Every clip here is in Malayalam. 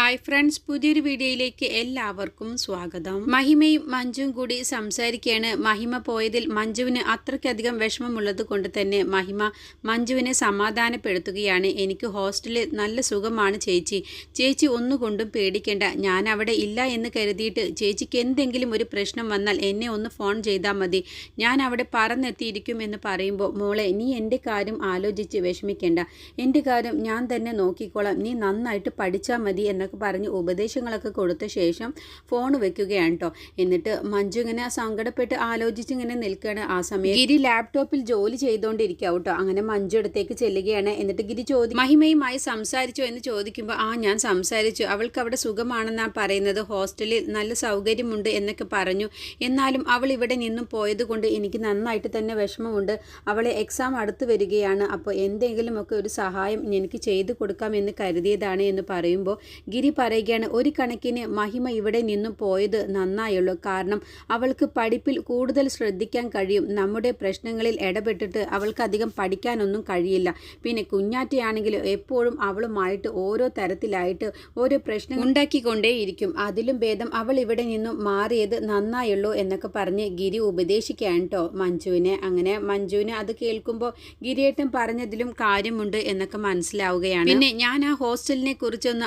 ഹായ് ഫ്രണ്ട്സ് പുതിയൊരു വീഡിയോയിലേക്ക് എല്ലാവർക്കും സ്വാഗതം. മഹിമയും മഞ്ജുവും കൂടി സംസാരിക്കുകയാണ്. മഹിമ പോയതിൽ മഞ്ജുവിന് അത്രയ്ക്കധികം വിഷമമുള്ളത് കൊണ്ട് തന്നെ മഹിമ മഞ്ജുവിനെ സമാധാനപ്പെടുത്തുകയാണ്. എനിക്ക് ഹോസ്റ്റലിൽ നല്ല സുഖമാണ് ചേച്ചി. ചേച്ചി ഒന്നുകൊണ്ടും പേടിക്കേണ്ട. ഞാൻ അവിടെ ഇല്ല എന്ന് കരുതിയിട്ട് ചേച്ചിക്ക് എന്തെങ്കിലും ഒരു പ്രശ്നം വന്നാൽ എന്നെ ഒന്ന് ഫോൺ ചെയ്താൽ മതി. ഞാൻ അവിടെ പറന്നെത്തിയിരിക്കും എന്ന് പറയുമ്പോൾ മോളെ നീ എന്റെ കാര്യം ആലോചിച്ച് വിഷമിക്കേണ്ട. എന്റെ കാര്യം ഞാൻ തന്നെ നോക്കിക്കോളാം. നീ നന്നായിട്ട് പഠിച്ചാൽ മതി എന്നൊക്കെ പറഞ്ഞ് ഉപദേശങ്ങളൊക്കെ കൊടുത്ത ശേഷം ഫോൺ വെക്കുകയാണ് കേട്ടോ എന്നിട്ട് മഞ്ജു ഇങ്ങനെ സങ്കടപ്പെട്ട് ആലോചിച്ച് ഇങ്ങനെ നിൽക്കുകയാണ് ആ സമയം ഗിരി ലാപ്ടോപ്പിൽ ജോലി ചെയ്തുകൊണ്ടിരിക്കുക കേട്ടോ അങ്ങനെ മഞ്ജു അടുത്തേക്ക് ചെല്ലുകയാണ്. എന്നിട്ട് ഗിരി ചോദി മഹിമയുമായി സംസാരിച്ചോ എന്ന് ചോദിക്കുമ്പോൾ ആ ഞാൻ സംസാരിച്ചു. അവൾക്ക് അവിടെ സുഖമാണെന്നാണ് പറയുന്നത്. ഹോസ്റ്റലിൽ നല്ല സൗകര്യമുണ്ട് എന്നൊക്കെ പറഞ്ഞു. എന്നാലും അവൾ ഇവിടെ നിന്നും പോയതുകൊണ്ട് എനിക്ക് നന്നായിട്ട് തന്നെ വിഷമമുണ്ട്. അവളെ എക്സാം അടുത്ത് വരികയാണ്. അപ്പോൾ എന്തെങ്കിലുമൊക്കെ ഒരു സഹായം എനിക്ക് ചെയ്തു കൊടുക്കാം എന്ന് കരുതിയതാണ് എന്ന് പറയുമ്പോൾ ഗിരി പറയുകയാണ് ഒരു കണക്കിന് മഹിമ ഇവിടെ നിന്നും പോയത് നന്നായുള്ളൂ. കാരണം അവൾക്ക് പഠിപ്പിൽ കൂടുതൽ ശ്രദ്ധിക്കാൻ കഴിയും. നമ്മുടെ പ്രശ്നങ്ങളിൽ ഇടപെട്ടിട്ട് അവൾക്ക് അധികം പഠിക്കാനൊന്നും കഴിയില്ല. പിന്നെ കുഞ്ഞാറ്റയാണെങ്കിൽ എപ്പോഴും അവളുമായിട്ട് ഓരോ തരത്തിലായിട്ട് ഓരോ പ്രശ്നം ഉണ്ടാക്കിക്കൊണ്ടേയിരിക്കും. അതിലും ഭേദം അവൾ ഇവിടെ നിന്നും മാറിയത് നന്നായുള്ളൂ എന്നൊക്കെ പറഞ്ഞ് ഗിരി ഉപദേശിക്കുകയാണ് കേട്ടോ മഞ്ജുവിനെ. അങ്ങനെ മഞ്ജുവിനെ അത് കേൾക്കുമ്പോൾ ഗിരിയേട്ടൻ പറഞ്ഞതിലും കാര്യമുണ്ട് എന്നൊക്കെ മനസ്സിലാവുകയാണ്. പിന്നെ ഞാൻ ആ ഹോസ്റ്റലിനെ കുറിച്ചൊന്ന്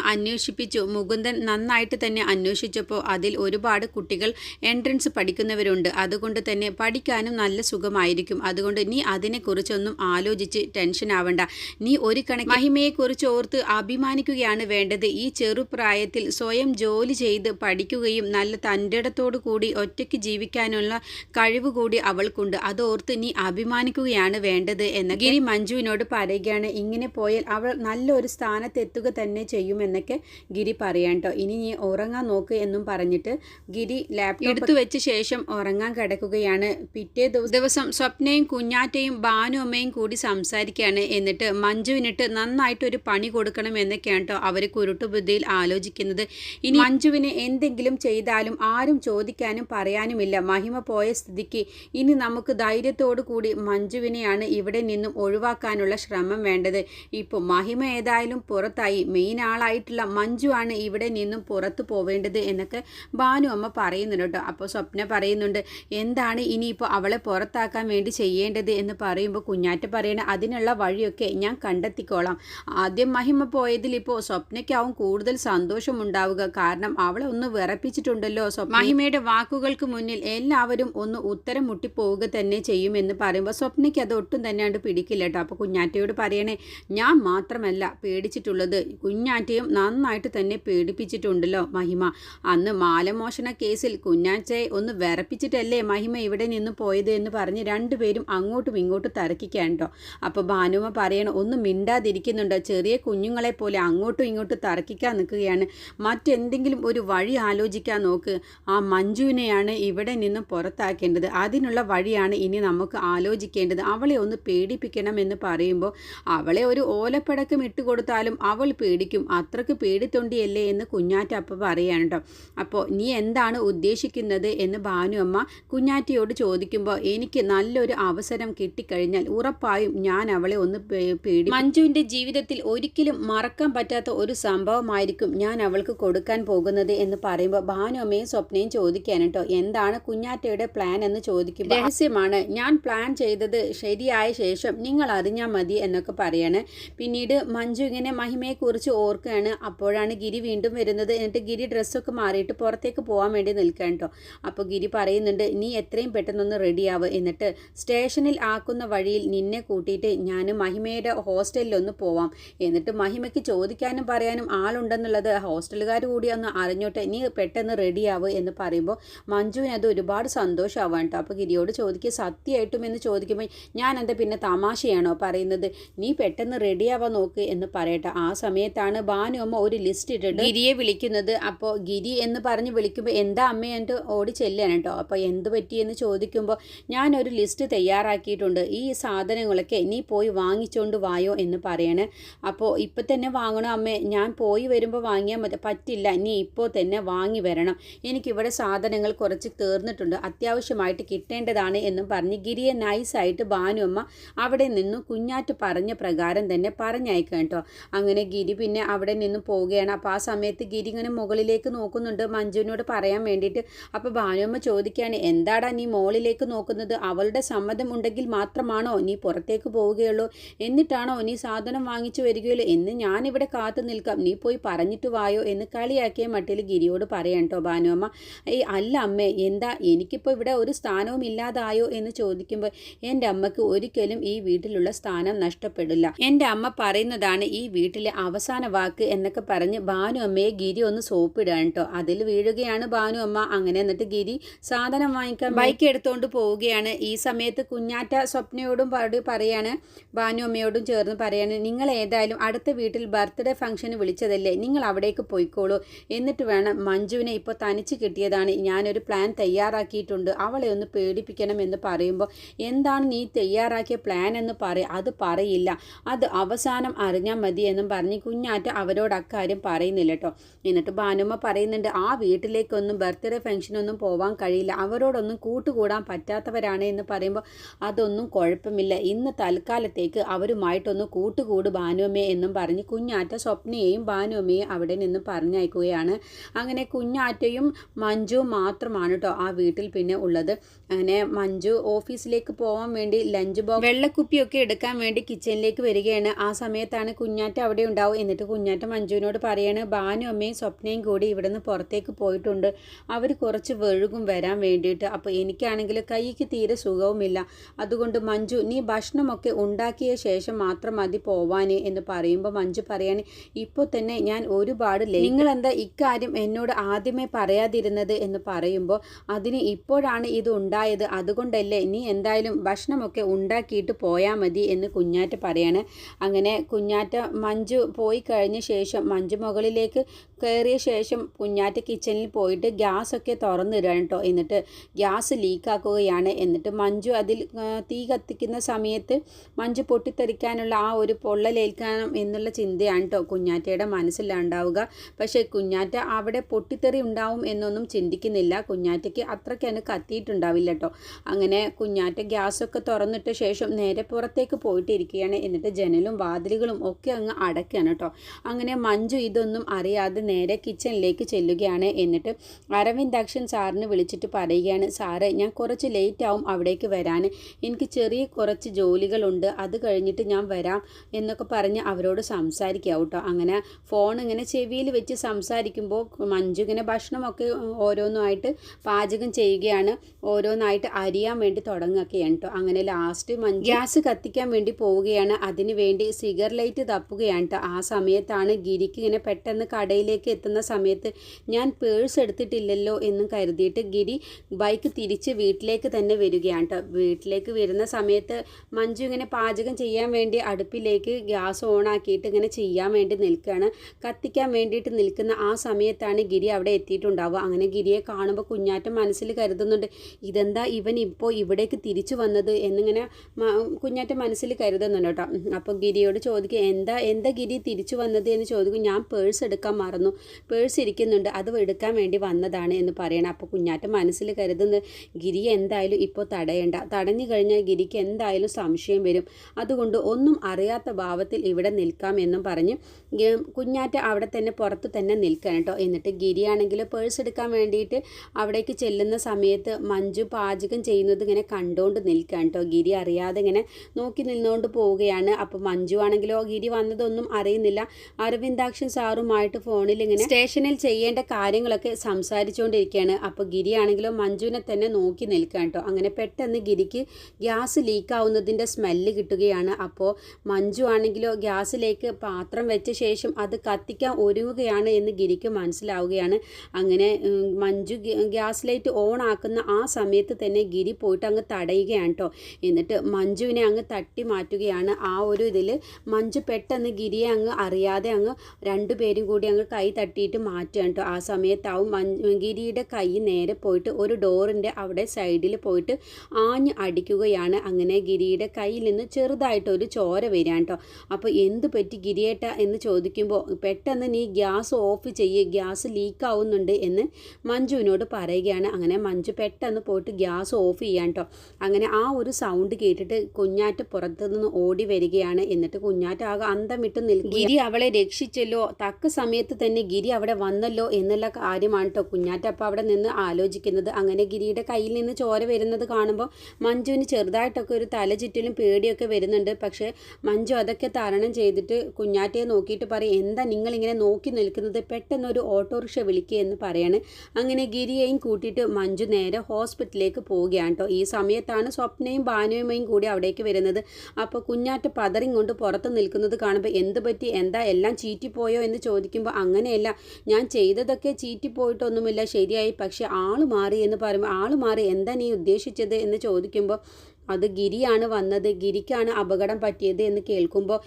അന്വേഷിപ്പിച്ചു മുകുന്ദൻ നന്നായിട്ട് തന്നെ അന്വേഷിച്ചപ്പോൾ അതിൽ ഒരുപാട് കുട്ടികൾ എൻട്രൻസ് പഠിക്കുന്നവരുണ്ട്. അതുകൊണ്ട് തന്നെ പഠിക്കാനും നല്ല സുഖമായിരിക്കും. അതുകൊണ്ട് നീ അതിനെക്കുറിച്ചൊന്നും ആലോചിച്ച് ടെൻഷൻ ആവണ്ട. നീ ഒരു കണക്ക് മഹിമയെക്കുറിച്ച് ഓർത്ത് അഭിമാനിക്കുകയാണ് വേണ്ടത്. ഈ ചെറുപ്രായത്തിൽ സ്വയം ജോലി ചെയ്ത് പഠിക്കുകയും നല്ല തന്റെടത്തോടു കൂടി ഒറ്റയ്ക്ക് ജീവിക്കാനുള്ള കഴിവ് കൂടി അവൾക്കുണ്ട്. അതോർത്ത് നീ അഭിമാനിക്കുകയാണ് വേണ്ടത് എന്ന് ഗിരി മഞ്ജുവിനോട് പറയുകയാണ്. ഇങ്ങനെ പോയാൽ അവൾ നല്ലൊരു സ്ഥാനത്തെത്തുക തന്നെ ചെയ്യുമെന്നൊക്കെ ഗിരി പറയാം കേട്ടോ ഇനി നീ ഉറങ്ങാൻ നോക്ക് എന്നും പറഞ്ഞിട്ട് ഗിരി ലാപ്ടോപ്പ് എടുത്തു വെച്ച ശേഷം ഉറങ്ങാൻ കിടക്കുകയാണ്. പിറ്റേ ദിവ- ദിവസം സ്വപ്നയും കുഞ്ഞാറ്റയും ഭാനുമ്മയും കൂടി സംസാരിക്കുകയാണ് എന്നിട്ട് മഞ്ജുവിനിട്ട് നന്നായിട്ടൊരു പണി കൊടുക്കണം എന്നൊക്കെയാണ് കേട്ടോ അവർ കുരുട്ടുബുദ്ധിയിൽ ആലോചിക്കുന്നത്. ഇനി മഞ്ജുവിനെ എന്തെങ്കിലും ചെയ്താലും ആരും ചോദിക്കാനും പറയാനുമില്ല. മഹിമ പോയ സ്ഥിതിക്ക് ഇനി നമുക്ക് ധൈര്യത്തോടു കൂടി മഞ്ജുവിനെയാണ് ഇവിടെ നിന്നും ഒഴിവാക്കാനുള്ള ശ്രമം വേണ്ടത്. ഇപ്പോൾ മഹിമ ഏതായാലും പുറത്തായി. മെയിൻ ആളായിട്ടുള്ള മഞ്ജു ആണ് ഇവിടെ നിന്നും പുറത്തു പോവേണ്ടത് എന്നൊക്കെ ഭാനു അമ്മ പറയുന്നുണ്ട് കേട്ടോ. അപ്പോൾ സ്വപ്ന പറയുന്നുണ്ട് എന്താണ് ഇനിയിപ്പോൾ അവളെ പുറത്താക്കാൻ വേണ്ടി ചെയ്യേണ്ടത്? എന്ന് പറയുമ്പോൾ കുഞ്ഞാറ്റ പറയണ അതിനുള്ള വഴിയൊക്കെ ഞാൻ കണ്ടെത്തിക്കോളാം. ആദ്യം മഹിമ പോയതിൽ ഇപ്പോൾ സ്വപ്നയ്ക്കാവും കൂടുതൽ സന്തോഷമുണ്ടാവുക കാരണം അവളെ ഒന്ന് വിറപ്പിച്ചിട്ടുണ്ടല്ലോ മഹിമയുടെ വാക്കുകൾക്ക് മുന്നിൽ എല്ലാവരും ഒന്ന് ഉത്തരം മുട്ടിപ്പോവുക തന്നെ ചെയ്യുമെന്ന് പറയുമ്പോൾ സ്വപ്നയ്ക്ക് അത് ഒട്ടും തന്നെ കണ്ട് പിടിക്കില്ല കേട്ടോ. അപ്പോൾ കുഞ്ഞാറ്റയോട് പറയണേ ഞാൻ മാത്രമല്ല പേടിച്ചിട്ടുള്ളത്. കുഞ്ഞാറ്റയും നന്നായിട്ട് തന്നെ പേടിപ്പിച്ചിട്ടുണ്ടല്ലോ മഹിമ. അന്ന് മാലമോഷണ കേസിൽ കുഞ്ഞാച്ചയെ ഒന്ന് വിറപ്പിച്ചിട്ടല്ലേ മഹിമ ഇവിടെ നിന്ന് പോയത് എന്ന് പറഞ്ഞ് രണ്ടുപേരും അങ്ങോട്ടും ഇങ്ങോട്ടും തർക്കിക്കാൻ കേട്ടോ അപ്പോൾ ഭാനുമ പറയണം ഒന്നും മിണ്ടാതിരിക്കുന്നുണ്ടോ? ചെറിയ കുഞ്ഞുങ്ങളെ പോലെ അങ്ങോട്ടും ഇങ്ങോട്ടും തർക്കിക്കാൻ നിൽക്കുകയാണ്. മറ്റെന്തെങ്കിലും ഒരു വഴി ആലോചിക്കാൻ നോക്ക്. ആ മഞ്ജുവിനെയാണ് ഇവിടെ നിന്ന് പുറത്താക്കേണ്ടത്. അതിനുള്ള വഴിയാണ് ഇനി നമുക്ക് ആലോചിക്കേണ്ടത്. അവളെ ഒന്ന് പേടിപ്പിക്കണം എന്ന് പറയുമ്പോൾ അവളെ ഒരു ഓലപ്പടക്കം ഇട്ടുകൊടുത്താലും അവൾ പേടിക്കും. അത്രയ്ക്ക് പേടിത്തൊണ്ടിയല്ലേ എന്ന് കുഞ്ഞാറ്റ അപ്പ പറയാണ് കേട്ടോ. അപ്പോൾ നീ എന്താണ് ഉദ്ദേശിക്കുന്നത് എന്ന് ഭാനുഅമ്മ കുഞ്ഞാറ്റയോട് ചോദിക്കുമ്പോൾ എനിക്ക് നല്ലൊരു അവസരം കിട്ടിക്കഴിഞ്ഞാൽ ഉറപ്പായും ഞാൻ അവളെ ഒന്ന് പേടി മഞ്ജുവിന്റെ ജീവിതത്തിൽ ഒരിക്കലും മറക്കാൻ പറ്റാത്ത ഒരു സംഭവമായിരിക്കും ഞാൻ അവൾക്ക് കൊടുക്കാൻ പോകുന്നത് എന്ന് പറയുമ്പോൾ ഭാനുഅമ്മയും സ്വപ്നയും ചോദിക്കാൻ കേട്ടോ. എന്താണ് കുഞ്ഞാറ്റയുടെ പ്ലാൻ എന്ന് ചോദിക്കും രഹസ്യമാണ്. ഞാൻ പ്ലാൻ ചെയ്തത് ശരിയായ ശേഷം നിങ്ങൾ അറിഞ്ഞാൽ മതി എന്നൊക്കെ പറയാണ്. പിന്നീട് മഞ്ജു ഇങ്ങനെ മഹിമയെക്കുറിച്ച് ഓർക്കുകയാണ്. അപ്പോഴാണ് ഗിരി വീണ്ടും വരുന്നത്. എന്നിട്ട് ഗിരി ഡ്രസ്സൊക്കെ മാറിയിട്ട് പുറത്തേക്ക് പോകാൻ വേണ്ടി നിൽക്കാൻ കേട്ടോ. അപ്പോൾ ഗിരി പറയുന്നുണ്ട് നീ എത്രയും പെട്ടെന്നൊന്ന് റെഡിയാവ് എന്നിട്ട് സ്റ്റേഷനിൽ ആക്കുന്ന വഴിയിൽ നിന്നെ കൂട്ടിയിട്ട് ഞാൻ മഹിമയുടെ ഹോസ്റ്റലിലൊന്ന് പോവാം. എന്നിട്ട് മഹിമയ്ക്ക് ചോദിക്കാനും പറയാനും ആളുണ്ടെന്നുള്ളത് ഹോസ്റ്റലുകാർ കൂടി ഒന്ന് അറിഞ്ഞോട്ടെ നീ പെട്ടെന്ന് റെഡിയാവ് എന്ന് പറയുമ്പോൾ മഞ്ജുവിന് അത് ഒരുപാട് സന്തോഷമാവാൻ കേട്ടോ. അപ്പോൾ ഗിരിയോട് ചോദിക്കുക സത്യമായിട്ടും? എന്ന് ചോദിക്കുമ്പോൾ ഞാൻ എന്താ പിന്നെ തമാശയാണോ പറയുന്നത്? നീ പെട്ടെന്ന് റെഡിയാവാൻ നോക്ക് എന്ന് പറയട്ടെ. ആ സമയത്താണ് ഭാനു അമ്മ ഒരു ഇട്ടിട്ട് ഗിരിയെ വിളിക്കുന്നത്. അപ്പോൾ ഗിരി എന്ന് പറഞ്ഞ് വിളിക്കുമ്പോൾ എന്താ അമ്മ എന്റെ ഓടി ചെല്ലാണ് കേട്ടോ അപ്പോൾ എന്ത് പറ്റിയെന്ന് ചോദിക്കുമ്പോൾ ഞാനൊരു ലിസ്റ്റ് തയ്യാറാക്കിയിട്ടുണ്ട്. ഈ സാധനങ്ങളൊക്കെ നീ പോയി വാങ്ങിച്ചുകൊണ്ട് വായോ എന്ന് പറയണേ. അപ്പോൾ ഇപ്പം തന്നെ വാങ്ങണം അമ്മേ? ഞാൻ പോയി വരുമ്പോൾ വാങ്ങിയാൽ മതി. പറ്റില്ല നീ ഇപ്പോൾ തന്നെ വാങ്ങി വരണം. എനിക്കിവിടെ സാധനങ്ങൾ കുറച്ച് തീർന്നിട്ടുണ്ട്. അത്യാവശ്യമായിട്ട് കിട്ടേണ്ടതാണ് എന്നും പറഞ്ഞ് ഗിരിയെ നൈസായിട്ട് ഭാനുഅമ്മ അവിടെ നിന്നും കുഞ്ഞാറ്റ് പറഞ്ഞ പ്രകാരം തന്നെ പറഞ്ഞയക്കാം കേട്ടോ അങ്ങനെ ഗിരി പിന്നെ അവിടെ നിന്നും പോവുക പോവുകയാണ് അപ്പോൾ ആ സമയത്ത് ഗിരി ഇങ്ങനെ മുകളിലേക്ക് നോക്കുന്നുണ്ട്. മഞ്ജുവിനോട് പറയാൻ വേണ്ടിയിട്ട് അപ്പോൾ ഭാനുമ്മ ചോദിക്കുകയാണ് എന്താടാ നീ മോളിലേക്ക് നോക്കുന്നത്? അവളുടെ സമ്മതം ഉണ്ടെങ്കിൽ മാത്രമാണോ നീ പുറത്തേക്ക് പോവുകയുള്ളൂ? എന്നിട്ടാണോ നീ സാധനം വാങ്ങിച്ചു വരികയുള്ളൂ? എന്ന് ഞാനിവിടെ കാത്തു നിൽക്കാം. നീ പോയി പറഞ്ഞിട്ട് വായോ? എന്ന് കളിയാക്കിയ മട്ടിൽ ഗിരിയോട് പറയാം കേട്ടോ ഭാനുമ്മ ഈ അല്ല അമ്മേ എന്താ എനിക്കിപ്പോൾ ഇവിടെ ഒരു സ്ഥാനവും ഇല്ലാതായോ? എന്ന് ചോദിക്കുമ്പോൾ എന്റെ അമ്മയ്ക്ക് ഒരിക്കലും ഈ വീട്ടിലുള്ള സ്ഥാനം നഷ്ടപ്പെടില്ല. എന്റെ അമ്മ പറയുന്നതാണ് ഈ വീട്ടിലെ അവസാന വാക്ക് എന്നൊക്കെ പറഞ്ഞ് ഭാനു അമ്മയെ ഗിരി ഒന്ന് സോപ്പിടാൻ കേട്ടോ അതിൽ വീഴുകയാണ് ഭാനു അമ്മ. അങ്ങനെ എന്നിട്ട് ഗിരി സാധനം വാങ്ങിക്കാൻ ബൈക്ക് എടുത്തുകൊണ്ട് പോവുകയാണ്. ഈ സമയത്ത് കുഞ്ഞാറ്റ സ്വപ്നയോടും പറയാണ് ഭാനു അമ്മയോടും ചേർന്ന് പറയാണ് നിങ്ങൾ ഏതായാലും അടുത്ത വീട്ടിൽ ബർത്ത്ഡേ ഫംഗ്ഷന് വിളിച്ചതല്ലേ നിങ്ങൾ അവിടേക്ക് പോയിക്കോളൂ. എന്നിട്ട് വേണം മഞ്ജുവിനെ ഇപ്പോൾ തനിച്ച് കിട്ടിയതാണ്. ഞാനൊരു പ്ലാൻ തയ്യാറാക്കിയിട്ടുണ്ട്. അവളെ ഒന്ന് പേടിപ്പിക്കണം എന്ന് പറയുമ്പോൾ എന്താണ് നീ തയ്യാറാക്കിയ പ്ലാൻ എന്ന് പറയും അത് പറയില്ല. അത് അവസാനം അറിഞ്ഞാൽ മതി എന്നും പറഞ്ഞ് കുഞ്ഞാറ്റ അവരോട് അക്കാര്യം പറയുന്നില്ല കേട്ടോ എന്നിട്ട് ഭാനുമ്മ പറയുന്നുണ്ട് ആ വീട്ടിലേക്കൊന്നും ബർത്ത്ഡേ ഫംഗ്ഷനൊന്നും പോവാൻ കഴിയില്ല. അവരോടൊന്നും കൂട്ടുകൂടാൻ പറ്റാത്തവരാണ് എന്ന് പറയുമ്പോൾ അതൊന്നും കുഴപ്പമില്ല. ഇന്ന് തൽക്കാലത്തേക്ക് അവരുമായിട്ടൊന്ന് കൂട്ടുകൂട് ഭാനുവമ്മയെ എന്നും പറഞ്ഞ് കുഞ്ഞാറ്റ സ്വപ്നയെയും ഭാനുവമ്മയെയും അവിടെ നിന്ന് പറഞ്ഞയക്കുകയാണ്. അങ്ങനെ കുഞ്ഞാറ്റയും മഞ്ജു മാത്രമാണ് കേട്ടോ ആ വീട്ടിൽ പിന്നെ ഉള്ളത്. അങ്ങനെ മഞ്ജു ഓഫീസിലേക്ക് പോകാൻ വേണ്ടി ലഞ്ച് ബോക്സ് വെള്ളക്കുപ്പിയൊക്കെ എടുക്കാൻ വേണ്ടി കിച്ചണിലേക്ക് വരികയാണ്. ആ സമയത്താണ് കുഞ്ഞാറ്റ അവിടെ ഉണ്ടാവും എന്നിട്ട് കുഞ്ഞാറ്റ മഞ്ജുവിനോട് പറയാണ് ബാനു അമ്മയും സ്വപ്നയും കൂടി ഇവിടെ നിന്ന് പുറത്തേക്ക് പോയിട്ടുണ്ട്. അവർ കുറച്ച് വെഴുകും വരാൻ വേണ്ടിയിട്ട്. അപ്പോൾ എനിക്കാണെങ്കിൽ കൈക്ക് തീരെ സുഖവുമില്ല. അതുകൊണ്ട് മഞ്ജു നീ ഭക്ഷണമൊക്കെ ഉണ്ടാക്കിയ ശേഷം മാത്രം മതി പോവാൻ എന്ന് പറയുമ്പോൾ മഞ്ജു പറയാണ് ഇപ്പോൾ തന്നെ ഞാൻ ഒരുപാട് നിങ്ങൾ എന്താ ഇക്കാര്യം എന്നോട് ആദ്യമേ പറയാതിരുന്നത്? എന്ന് പറയുമ്പോൾ അതിന് ഇപ്പോഴാണ് ഇത് ഉണ്ടായത്. അതുകൊണ്ടല്ലേ നീ എന്തായാലും ഭക്ഷണമൊക്കെ ഉണ്ടാക്കിയിട്ട് പോയാൽ മതി എന്ന് കുഞ്ഞാറ്റ പറയാണ്. അങ്ങനെ കുഞ്ഞാറ്റ മഞ്ജു പോയി കഴിഞ്ഞ ശേഷം മഞ്ജു മുകളിലേക്ക് കയറിയ ശേഷം കുഞ്ഞാറ്റ കിച്ചണിൽ പോയിട്ട് ഗ്യാസൊക്കെ തുറന്നിടുകയാണ് കേട്ടോ. എന്നിട്ട് ഗ്യാസ് ലീക്കാക്കുകയാണ് എന്നിട്ട് മഞ്ജു അതിൽ തീ കത്തിക്കുന്ന സമയത്ത് മഞ്ജു പൊട്ടിത്തെറിക്കാനുള്ള ആ ഒരു പൊള്ളലേൽക്കണം എന്നുള്ള ചിന്തയാണ് കേട്ടോ കുഞ്ഞാറ്റയുടെ മനസ്സിലുണ്ടാവുക. പക്ഷേ കുഞ്ഞാറ്റ അവിടെ പൊട്ടിത്തെറി ഉണ്ടാവും എന്നൊന്നും ചിന്തിക്കുന്നില്ല. കുഞ്ഞാറ്റയ്ക്ക് അത്രയ്ക്കാണ് കത്തിയിട്ടുണ്ടാവില്ല കേട്ടോ. അങ്ങനെ കുഞ്ഞാറ്റ ഗ്യാസൊക്കെ തുറന്നിട്ട ശേഷം നേരെ പുറത്തേക്ക് പോയിട്ടിരിക്കുകയാണ്. എന്നിട്ട് ജനലും വാതിലുകളും ഒക്കെ അങ്ങ് അടയ്ക്കുകയാണ് കേട്ടോ. അങ്ങനെ മഞ്ജു ഇതൊന്നും അറിയാതെ നേരെ കിച്ചണിലേക്ക് ചെല്ലുകയാണ്. എന്നിട്ട് അരവിന്ദാക്ഷൻ സാറിന് വിളിച്ചിട്ട് പറയുകയാണ് സാറ് ഞാൻ കുറച്ച് ലേറ്റ് ആവും അവിടേക്ക് വരാൻ. എനിക്ക് ചെറിയ കുറച്ച് ജോലികളുണ്ട്. അത് കഴിഞ്ഞിട്ട് ഞാൻ വരാം എന്നൊക്കെ പറഞ്ഞ് അവരോട് സംസാരിക്കുക കേട്ടോ. അങ്ങനെ ഫോൺ ഇങ്ങനെ ചെവിയിൽ വെച്ച് സംസാരിക്കുമ്പോൾ മഞ്ജു ഇങ്ങനെ ഭക്ഷണമൊക്കെ ഓരോന്നുമായിട്ട് പാചകം ചെയ്യുകയാണ്. ഓരോന്നായിട്ട് അരിയാൻ വേണ്ടി തുടങ്ങുകയാണ് കേട്ടോ. അങ്ങനെ ലാസ്റ്റ് മഞ്ജു ഗ്യാസ് കത്തിക്കാൻ വേണ്ടി പോവുകയാണ്. അതിന് വേണ്ടി സിഗർ ലൈറ്റ് തപ്പുകയാണ് കേട്ടോ. ആ സമയത്താണ് ഗിരിക്ക് ഇങ്ങനെ പെട്ടെന്ന് കടയിലേക്ക് എത്തുന്ന സമയത്ത് ഞാൻ പേഴ്സ് എടുത്തിട്ടില്ലല്ലോ എന്ന് കരുതിയിട്ട് ഗിരി ബൈക്ക് തിരിച്ച് വീട്ടിലേക്ക് തന്നെ വരികയാണ് കേട്ടോ വീട്ടിലേക്ക് വരുന്ന സമയത്ത് മഞ്ജു ഇങ്ങനെ പാചകം ചെയ്യാൻ വേണ്ടി അടുപ്പിലേക്ക് ഗ്യാസ് ഓണാക്കിയിട്ട് ഇങ്ങനെ ചെയ്യാൻ വേണ്ടി നിൽക്കുകയാണ്. കത്തിക്കാൻ വേണ്ടിയിട്ട് നിൽക്കുന്ന ആ സമയത്താണ് ഗിരി അവിടെ എത്തിയിട്ടുണ്ടാവുക. അങ്ങനെ ഗിരിയെ കാണുമ്പോൾ കുഞ്ഞാറ്റം മനസ്സിൽ കരുതുന്നുണ്ട് ഇതെന്താ ഇവൻ ഇപ്പോൾ ഇവിടേക്ക് തിരിച്ചു വന്നത്? എന്നിങ്ങനെ കുഞ്ഞാറ്റം മനസ്സിൽ കരുതുന്നുണ്ട് കേട്ടോ അപ്പോൾ ഗിരിയോട് ചോദിക്കുക എന്താ എന്താ ഗിരി തിരിച്ചു വന്നത്? എന്ന് ചോദിക്കും ഞാൻ പേഴ്സ് എടുക്കാൻ മറന്നു. പേഴ്സ് ഇരിക്കുന്നുണ്ട്. അത് എടുക്കാൻ വേണ്ടി വന്നതാണ് എന്ന് പറയണം. അപ്പോൾ കുഞ്ഞാറ്റ മനസ്സിൽ കരുതുന്ന ഗിരി എന്തായാലും ഇപ്പോൾ തടയണ്ട. തടഞ്ഞു കഴിഞ്ഞാൽ ഗിരിക്ക് എന്തായാലും സംശയം വരും. അതുകൊണ്ട് ഒന്നും അറിയാത്ത ഭാവത്തിൽ ഇവിടെ നിൽക്കാം എന്നും പറഞ്ഞ് കുഞ്ഞാറ്റ അവിടെ തന്നെ പുറത്ത് തന്നെ നിൽക്കണം കേട്ടോ. എന്നിട്ട് ഗിരിയാണെങ്കിൽ പേഴ്സ് എടുക്കാൻ വേണ്ടിയിട്ട് അവിടേക്ക് ചെല്ലുന്ന സമയത്ത് മഞ്ജു പാചകം ചെയ്യുന്നത് ഇങ്ങനെ കണ്ടുകൊണ്ട് നിൽക്കുകയാണ് കേട്ടോ. ഗിരി അറിയാതെ ഇങ്ങനെ നോക്കി നിന്നുകൊണ്ട് പോവുകയാണ്. അപ്പോൾ മഞ്ജു ആണെങ്കിലോ ഗിരി വന്നതൊന്നും അറിയുന്നില്ല. അരവിന്ദാക്ഷൻ സാറുമായിട്ട് ഫോണിൽ ഇങ്ങനെ സ്റ്റേഷനിൽ ചെയ്യേണ്ട കാര്യങ്ങളൊക്കെ സംസാരിച്ചുകൊണ്ടിരിക്കുകയാണ്. അപ്പോൾ ഗിരിയാണെങ്കിലും മഞ്ജുവിനെ തന്നെ നോക്കി നിൽക്കുക കേട്ടോ. അങ്ങനെ പെട്ടെന്ന് ഗിരിക്ക് ഗ്യാസ് ലീക്കാവുന്നതിന്റെ സ്മെല്ല് കിട്ടുകയാണ്. അപ്പോൾ മഞ്ജു ആണെങ്കിലോ ഗ്യാസിലേക്ക് പാത്രം വെച്ച ശേഷം അത് കത്തിക്കാൻ ഒരുങ്ങുകയാണ് എന്ന് ഗിരിക്ക് മനസ്സിലാവുകയാണ്. അങ്ങനെ മഞ്ജു ഗ്യാസ് ലൈറ്റ് ഓൺ ആക്കുന്ന ആ സമയത്ത് തന്നെ ഗിരി പോയിട്ട് അങ്ങ് തടയുകയാണ് കേട്ടോ. എന്നിട്ട് മഞ്ജുവിനെ അങ്ങ് തട്ടി മാറ്റുകയാണ്. ആ ഒരു ഇതിൽ മഞ്ജു പെട്ടെന്ന് ഗിരിയെ അങ്ങ് അറിയാതെ അങ്ങ് രണ്ടുപേരും കൂടി അങ്ങ് കൈ തട്ടിയിട്ട് മാറ്റുകയാണ് കേട്ടോ ആ സമയത്താവും മഞ്ജു ഗിരിയുടെ കൈ നേരെ പോയിട്ട് ഒരു ഡോറിന്റെ അവിടെ സൈഡിൽ പോയിട്ട് ആഞ്ഞ് അടിക്കുകയാണ്. അങ്ങനെ ഗിരിയുടെ കയ്യിൽ നിന്ന് ചെറുതായിട്ടൊരു ചോര വരികയാണ് കേട്ടോ അപ്പോൾ എന്ത് പറ്റി ഗിരിയേട്ട എന്ന് ചോദിക്കുമ്പോൾ പെട്ടെന്ന് നീ ഗ്യാസ് ഓഫ് ചെയ്യുക ഗ്യാസ് ലീക്ക് ആവുന്നുണ്ട് എന്ന് മഞ്ജുവിനോട് പറയുകയാണ്. അങ്ങനെ മഞ്ജു പെട്ടെന്ന് പോയിട്ട് ഗ്യാസ് ഓഫ് ചെയ്യാൻ കേട്ടോ അങ്ങനെ ആ ഒരു സൗണ്ട് കേട്ടിട്ട് കുഞ്ഞാറ്റ് പുറത്തു നിന്ന് ഓടി വരികയാണ്. എന്നിട്ട് കുഞ്ഞാറ്റ് ആകെ അന്തം വിട്ട് നിൽക്കും ഗിരി അവളെ രക്ഷിച്ചല്ലോ. തക്ക സമയത്ത് തന്നെ തന്നെ ഗിരി അവിടെ വന്നല്ലോ എന്നുള്ള കാര്യമാണ് കേട്ടോ കുഞ്ഞാറ്റപ്പ അവിടെ നിന്ന് ആലോചിക്കുന്നത്. അങ്ങനെ ഗിരിയുടെ കയ്യിൽ നിന്ന് ചോര വരുന്നത് കാണുമ്പോൾ മഞ്ജുവിന് ചെറുതായിട്ടൊക്കെ ഒരു തല ചുറ്റിലും പേടിയൊക്കെ വരുന്നുണ്ട്. പക്ഷേ മഞ്ജു അതൊക്കെ തരണം ചെയ്തിട്ട് കുഞ്ഞാറ്റയെ നോക്കിയിട്ട് പറയും എന്താ നിങ്ങളിങ്ങനെ നോക്കി നിൽക്കുന്നത്? പെട്ടെന്ന് ഒരു ഓട്ടോറിക്ഷ വിളിക്കുക എന്ന് പറയാണ്. അങ്ങനെ ഗിരിയെയും കൂട്ടിയിട്ട് മഞ്ജു നേരെ ഹോസ്പിറ്റലിലേക്ക് പോവുകയാണ് കേട്ടോ ഈ സമയത്താണ് സ്വപ്നയും ഭാനുവുമയും കൂടി അവിടേക്ക് വരുന്നത്. അപ്പോൾ കുഞ്ഞാറ്റ പതറിങ് കൊണ്ട് പുറത്ത് നിൽക്കുന്നത് കാണുമ്പോൾ എന്ത് പറ്റി? എന്താ? എല്ലാം ചീറ്റിപ്പോയോ? എന്ന് ചോദിക്കുമ്പോൾ അങ്ങനെയല്ല. ഞാൻ ചെയ്തതൊക്കെ ചീറ്റിപ്പോയിട്ടൊന്നുമില്ല. ശരിയായി. പക്ഷേ ആൾ മാറി എന്ന് പറയുമ്പോൾ ആൾ മാറി എന്താ നീ ഉദ്ദേശിച്ചത് എന്ന് ചോദിക്കുമ്പോൾ അത് ഗിരിയാണ് വന്നത്. ഗിരിക്കാണ് അപകടം പറ്റിയത് എന്ന് കേൾക്കുമ്പോൾ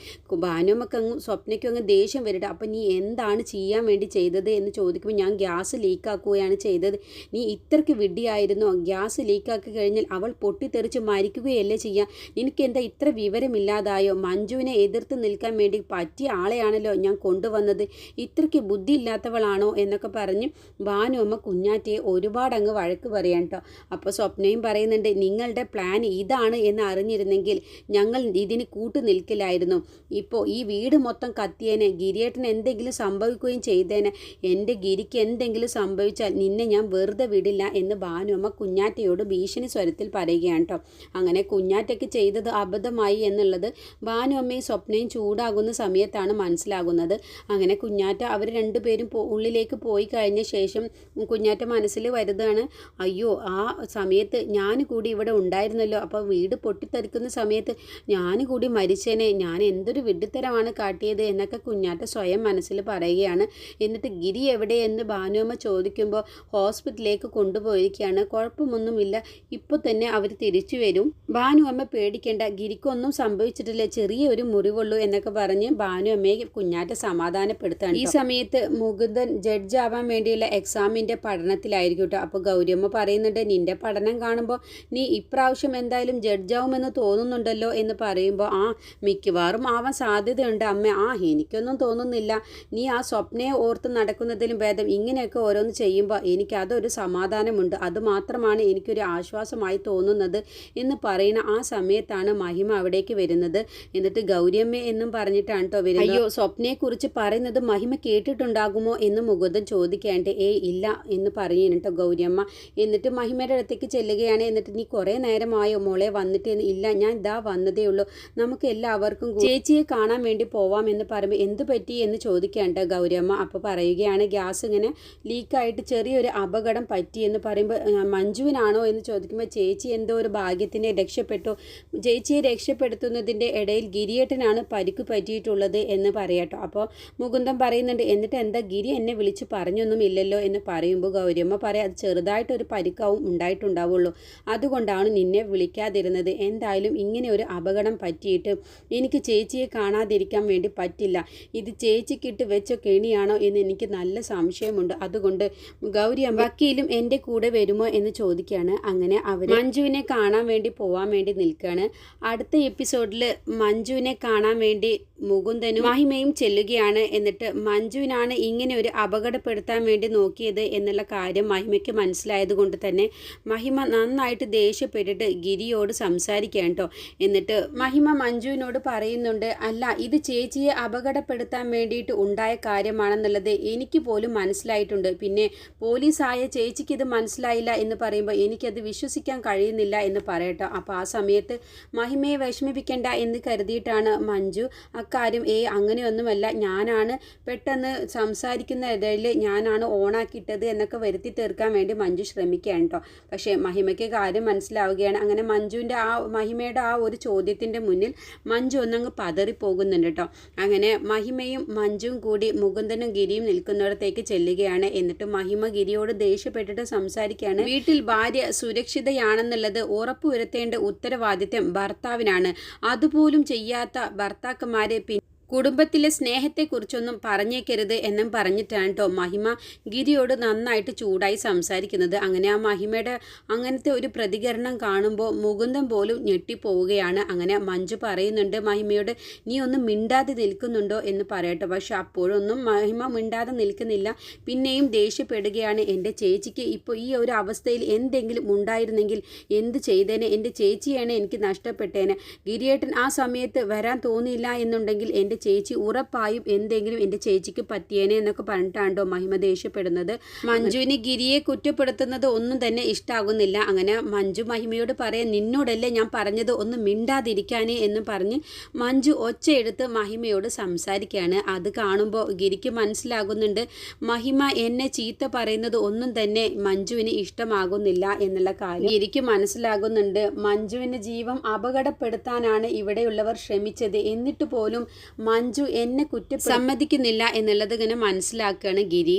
ഭാനുമൊക്കെ അങ്ങ് സ്വപ്നയ്ക്കും അങ്ങ് ദേഷ്യം വരട്ടെ. അപ്പം നീ എന്താണ് ചെയ്യാൻ വേണ്ടി ചെയ്തത് എന്ന് ചോദിക്കുമ്പോൾ ഞാൻ ഗ്യാസ് ലീക്കാക്കുകയാണ് ചെയ്തത്. നീ ഇത്രയ്ക്ക് വിഡ്ഢിയായിരുന്നോ? ഗ്യാസ് ലീക്കാക്കി കഴിഞ്ഞാൽ അവൾ പൊട്ടിത്തെറിച്ച് മരിക്കുകയല്ലേ ചെയ്യാം? നിനക്ക് എന്താ ഇത്ര വിവരമില്ലാതായോ? മഞ്ജുവിനെ എതിർത്ത് നിൽക്കാൻ വേണ്ടി പറ്റിയ ആളെയാണല്ലോ ഞാൻ കൊണ്ടുവന്നത്. ഇത്രയ്ക്ക് ബുദ്ധി ഇല്ലാത്തവളാണോ എന്നൊക്കെ പറഞ്ഞ് ഭാനുമ്മ കുഞ്ഞാറ്റയെ ഒരുപാട് അങ്ങ് വഴക്ക് പറയാം കേട്ടോ അപ്പോൾ സ്വപ്നയും പറയുന്നുണ്ട് നിങ്ങളുടെ പ്ലാൻ ഇതാണ് എന്ന് അറിഞ്ഞിരുന്നെങ്കിൽ ഞങ്ങൾ ഇതിന് കൂട്ടു നിൽക്കില്ലായിരുന്നു. ഇപ്പോൾ ഈ വീട് മൊത്തം കത്തിയേനെ. ഗിരിയേട്ടന് എന്തെങ്കിലും സംഭവിക്കുകയും ചെയ്തേനെ. എന്റെ ഗിരിക്ക് എന്തെങ്കിലും സംഭവിച്ചാൽ നിന്നെ ഞാൻ വെറുതെ വിടില്ല എന്ന് ഭാനുമ്മ കുഞ്ഞാറ്റയോട് ഭീഷണി സ്വരത്തിൽ പറയുകയാണ് കേട്ടോ. അങ്ങനെ കുഞ്ഞാറ്റയ്ക്ക് ചെയ്തത് അബദ്ധമായി എന്നുള്ളത് ഭാനുമ്മയും സ്വപ്നയും ചൂടാകുന്ന സമയത്താണ് മനസ്സിലാകുന്നത്. അങ്ങനെ കുഞ്ഞാറ്റ അവർ രണ്ടുപേരും ഉള്ളിലേക്ക് പോയി കഴിഞ്ഞ ശേഷം കുഞ്ഞാറ്റ മനസ്സിൽ വരുതാണ് അയ്യോ ആ സമയത്ത് ഞാൻ കൂടി ഇവിടെ ഉണ്ടായിരുന്നല്ലോ. അപ്പോൾ വീട് പൊട്ടിത്തെറിക്കുന്ന സമയത്ത് ഞാൻ കൂടി മരിച്ചേനെ ഞാൻ എന്തൊരു വിഡ്ഢിത്തരമാണ് കാട്ടിയത് എന്നൊക്കെ കുഞ്ഞാറ്റ സ്വയം മനസ്സിൽ പറയുകയാണ്. എന്നിട്ട് ഗിരി എവിടെയെന്ന് ഭാനുമ്മ ചോദിക്കുമ്പോൾ ഹോസ്പിറ്റലിലേക്ക് കൊണ്ടുപോയിരിക്കുകയാണ്. കുഴപ്പമൊന്നുമില്ല ഇപ്പോൾ തന്നെ അവർ തിരിച്ചു വരും. ഭാനുവമ്മ പേടിക്കേണ്ട ഗിരിക്കൊന്നും സംഭവിച്ചിട്ടില്ല ചെറിയ ഒരു മുറിവുള്ളൂ എന്നൊക്കെ പറഞ്ഞ് ഭാനുവമ്മയെ കുഞ്ഞാറ്റ സമാധാനപ്പെടുത്താണ് ഈ സമയത്ത് മുകുന്ദൻ ജഡ്ജ് ആവാൻ വേണ്ടിയുള്ള എക്സാമിന്റെ പഠനത്തിലായിരിക്കും കേട്ടോ. അപ്പോൾ ഗൗരിയമ്മ പറയുന്നുണ്ട് നിന്റെ പഠനം കാണുമ്പോൾ നീ ഇപ്രാവശ്യം എന്തായാലും ജഡ്ജാവുമെന്ന് തോന്നുന്നുണ്ടല്ലോ എന്ന് പറയുമ്പോൾ ആ മിക്കവാറും ആവാൻ സാധ്യതയുണ്ട് അമ്മ. ആ എനിക്കൊന്നും തോന്നുന്നില്ല. നീ ആ സ്വപ്നയെ ഓർത്ത് നടക്കുന്നതിലും ഭേദം ഇങ്ങനെയൊക്കെ ഓരോന്ന് ചെയ്യുമ്പോൾ എനിക്ക് അതൊരു സമാധാനമുണ്ട്. അതുമാത്രമാണ് എനിക്കൊരു ആശ്വാസമായി തോന്നുന്നത് എന്ന് പറയുന്ന ആ സമയത്താണ് മഹിമ അവിടേക്ക് വരുന്നത്. എന്നിട്ട് ഗൗരിയമ്മ എന്നും പറഞ്ഞിട്ടാണ് കേട്ടോ വരുന്നത്. അയ്യോ സ്വപ്നയെക്കുറിച്ച് പറയുന്നത് മഹിമ കേട്ടിട്ടുണ്ടാകുമോ എന്ന് മുകുന്ദൻ ചോദിക്കേണ്ട ഏ ഇല്ല എന്ന് കേട്ടോ ഗൗരിയമ്മ. എന്നിട്ട് മഹിമയുടെ അടുത്തേക്ക് ചെല്ലുകയാണ്. എന്നിട്ട് നീ കുറേ നേരമായോ മോളെ വന്നിട്ട് ഇല്ല ഞാൻ ഇതാ വന്നതേ ഉള്ളൂ. നമുക്ക് എല്ലാവർക്കും ചേച്ചിയെ കാണാൻ വേണ്ടി പോവാം എന്ന് പറയുമ്പോൾ എന്ത് പറ്റി എന്ന് ചോദിക്കേണ്ട ഗൗരിയമ്മ. അപ്പോൾ പറയുകയാണ് ഗ്യാസ് ഇങ്ങനെ ലീക്കായിട്ട് ചെറിയൊരു അപകടം പറ്റി എന്ന് പറയുമ്പോൾ മഞ്ജുവിനാണോ എന്ന് ചോദിക്കുമ്പോൾ ചേച്ചി എന്തോ ഒരു ഭാഗ്യത്തിനെ രക്ഷപ്പെട്ടു. ചേച്ചിയെ രക്ഷപ്പെടുത്തുന്നതിന്റെ ഇടയിൽ ഗിരിയേട്ടനാണ് പരിക്ക് പറ്റിയിട്ടുള്ളത് എന്ന് പറയട്ടോ അപ്പോൾ മുകുന്ദം പറയുന്നുണ്ട് എന്നിട്ട് എന്താ ഗിരി എന്നെ വിളിച്ച് പറഞ്ഞൊന്നും ഇല്ലല്ലോ എന്ന് പറയുമ്പോൾ ഗൗരിയമ്മ പറയാം അത് ചെറുതായിട്ടൊരു പരിക്കാവും ഉണ്ടായിട്ടുണ്ടാവുള്ളൂ. അതുകൊണ്ടാണ് നിന്നെ വിളിക്കാതിരുന്നത് എന്തായാലും ഇങ്ങനെ ഒരു അപകടം പറ്റിയിട്ട് എനിക്ക് ചേച്ചിയെ കാണാതിരിക്കാൻ വേണ്ടി പറ്റില്ല. ഇത് ചേച്ചിക്കിട്ട് വെച്ച കെണിയാണോ എന്ന് എനിക്ക് നല്ല സംശയമുണ്ട്. അതുകൊണ്ട് ഗൗരി വക്കീലും എന്റെ കൂടെ വരുമോ എന്ന് ചോദിക്കുകയാണ്. അങ്ങനെ അവർ മഞ്ജുവിനെ കാണാൻ വേണ്ടി പോവാൻ വേണ്ടി നിൽക്കുകയാണ്. അടുത്ത എപ്പിസോഡിൽ മഞ്ജുവിനെ കാണാൻ വേണ്ടി മുകുന്ദനും മഹിമയും ചെല്ലുകയാണ്. എന്നിട്ട് മഞ്ജുവിനാണ് ഇങ്ങനെ ഒരു അപകടപ്പെടുത്താൻ വേണ്ടി നോക്കിയത് എന്നുള്ള കാര്യം മഹിമയ്ക്ക് മനസ്സിലായത് കൊണ്ട് തന്നെ മഹിമ നന്നായിട്ട് ദേഷ്യപ്പെട്ടിട്ട് ഗിരിയോട് സംസാരിക്കുകയാണ് കേട്ടോ. എന്നിട്ട് മഹിമ മഞ്ജുവിനോട് പറയുന്നുണ്ട് അല്ല ഇത് ചേച്ചിയെ അപകടപ്പെടുത്താൻ വേണ്ടിയിട്ട് ഉണ്ടായ കാര്യമാണെന്നുള്ളത് എനിക്ക് പോലും മനസ്സിലായിട്ടുണ്ട്. പിന്നെ പോലീസായ ചേച്ചിക്ക് ഇത് മനസ്സിലായില്ല എന്ന് പറയുമ്പോൾ എനിക്കത് വിശ്വസിക്കാൻ കഴിയുന്നില്ല എന്ന് പറയട്ടോ. അപ്പോൾ ആ സമയത്ത് മഹിമയെ വിഷമിപ്പിക്കേണ്ട എന്ന് കരുതിയിട്ടാണ് മഞ്ജു അക്കാര്യം ഏ അങ്ങനെയൊന്നുമല്ല. ഞാനാണ് പെട്ടെന്ന് സംസാരിക്കുന്ന ഇടയിൽ ഞാനാണ് ഓണാക്കിയിട്ടത് എന്നൊക്കെ വരുത്തി തീർക്കാൻ വേണ്ടി മഞ്ജു ശ്രമിക്കുകയാണ് കേട്ടോ. പക്ഷേ മഹിമയ്ക്ക് കാര്യം മനസ്സിലാവുകയാണ്. അങ്ങനെ മഞ്ജുവിന്റെ ആ മഹിമയുടെ ആ ഒരു ചോദ്യത്തിന്റെ മുന്നിൽ മഞ്ജു ഒന്നങ്ങ് പതറിപ്പോകുന്നുണ്ട് കേട്ടോ അങ്ങനെ മഹിമയും മഞ്ജുവും കൂടി മുകുന്ദനും ഗിരിയും നിൽക്കുന്നിടത്തേക്ക് ചെല്ലുകയാണ്. എന്നിട്ട് മഹിമ ഗിരിയോട് ദേഷ്യപ്പെട്ടിട്ട് സംസാരിക്കുകയാണ്. വീട്ടിൽ ഭാര്യ സുരക്ഷിതയാണെന്നുള്ളത് ഉറപ്പുവരുത്തേണ്ട ഉത്തരവാദിത്വം ഭർത്താവിനാണ്. അതുപോലും ചെയ്യാത്ത ഭർത്താക്കന്മാരെ പി കുടുംബത്തിലെ സ്നേഹത്തെക്കുറിച്ചൊന്നും പറഞ്ഞേക്കരുത് എന്നും പറഞ്ഞിട്ടാണ് കേട്ടോ മഹിമ ഗിരിയോട് നന്നായിട്ട് ചൂടായി സംസാരിക്കുന്നത്. അങ്ങനെ ആ മഹിമയുടെ അങ്ങനത്തെ ഒരു പ്രതികരണം കാണുമ്പോൾ മുകുന്ദം പോലും ഞെട്ടിപ്പോവുകയാണ്. അങ്ങനെ മഞ്ജു പറയുന്നുണ്ട് മഹിമയോട് നീ ഒന്നും മിണ്ടാതെ നിൽക്കുന്നുണ്ടോ? എന്ന് പറയട്ടെ. പക്ഷെ അപ്പോഴൊന്നും മഹിമ മിണ്ടാതെ നിൽക്കുന്നില്ല. പിന്നെയും ദേഷ്യപ്പെടുകയാണ്. എന്റെ ചേച്ചിക്ക് ഇപ്പോൾ ഈ ഒരു അവസ്ഥയിൽ എന്തെങ്കിലും ഉണ്ടായിരുന്നെങ്കിൽ എന്ത് ചെയ്തേനെ? എന്റെ ചേച്ചിയാണ് എനിക്ക് നഷ്ടപ്പെട്ടേനെ. ഗിരിയേട്ടൻ ആ സമയത്ത് വരാൻ തോന്നിയില്ല എന്നുണ്ടെങ്കിൽ എന്റെ എന്റെ ചേച്ചി ഉറപ്പായും എന്തെങ്കിലും എന്റെ ചേച്ചിക്ക് പറ്റിയേനെ എന്നൊക്കെ പറഞ്ഞിട്ടാണ്ടോ മഹിമ ദേഷ്യപ്പെടുന്നത്. മഞ്ജുവിന് ഗിരിയെ കുറ്റപ്പെടുത്തുന്നത് ഒന്നും തന്നെ ഇഷ്ടാകുന്നില്ല. അങ്ങനെ മഞ്ജു മഹിമയോട് പറയാൻ നിന്നോടല്ലേ ഞാൻ പറഞ്ഞത്? ഒന്ന് മിണ്ടാതിരിക്കാനേ എന്ന് പറഞ്ഞ് മഞ്ജു ഒച്ചയെടുത്ത് മഹിമയോട് സംസാരിക്കുകയാണ്. അത് കാണുമ്പോൾ ഗിരിക്ക് മനസ്സിലാകുന്നുണ്ട് മഹിമ എന്നെ ചീത്ത പറയുന്നത് ഒന്നും തന്നെ മഞ്ജുവിന് ഇഷ്ടമാകുന്നില്ല എന്നുള്ള കാര്യം ഗിരിക്ക് മനസ്സിലാകുന്നുണ്ട്. മഞ്ജുവിന്റെ ജീവൻ അപകടപ്പെടുത്താനാണ് ഇവിടെയുള്ളവർ ശ്രമിച്ചത്. എന്നിട്ട് പോലും മഞ്ജു എന്നെ കുറ്റം സമ്മതിക്കുന്നില്ല എന്നുള്ളത് ഇങ്ങനെ മനസ്സിലാക്കുകയാണ് ഗിരി.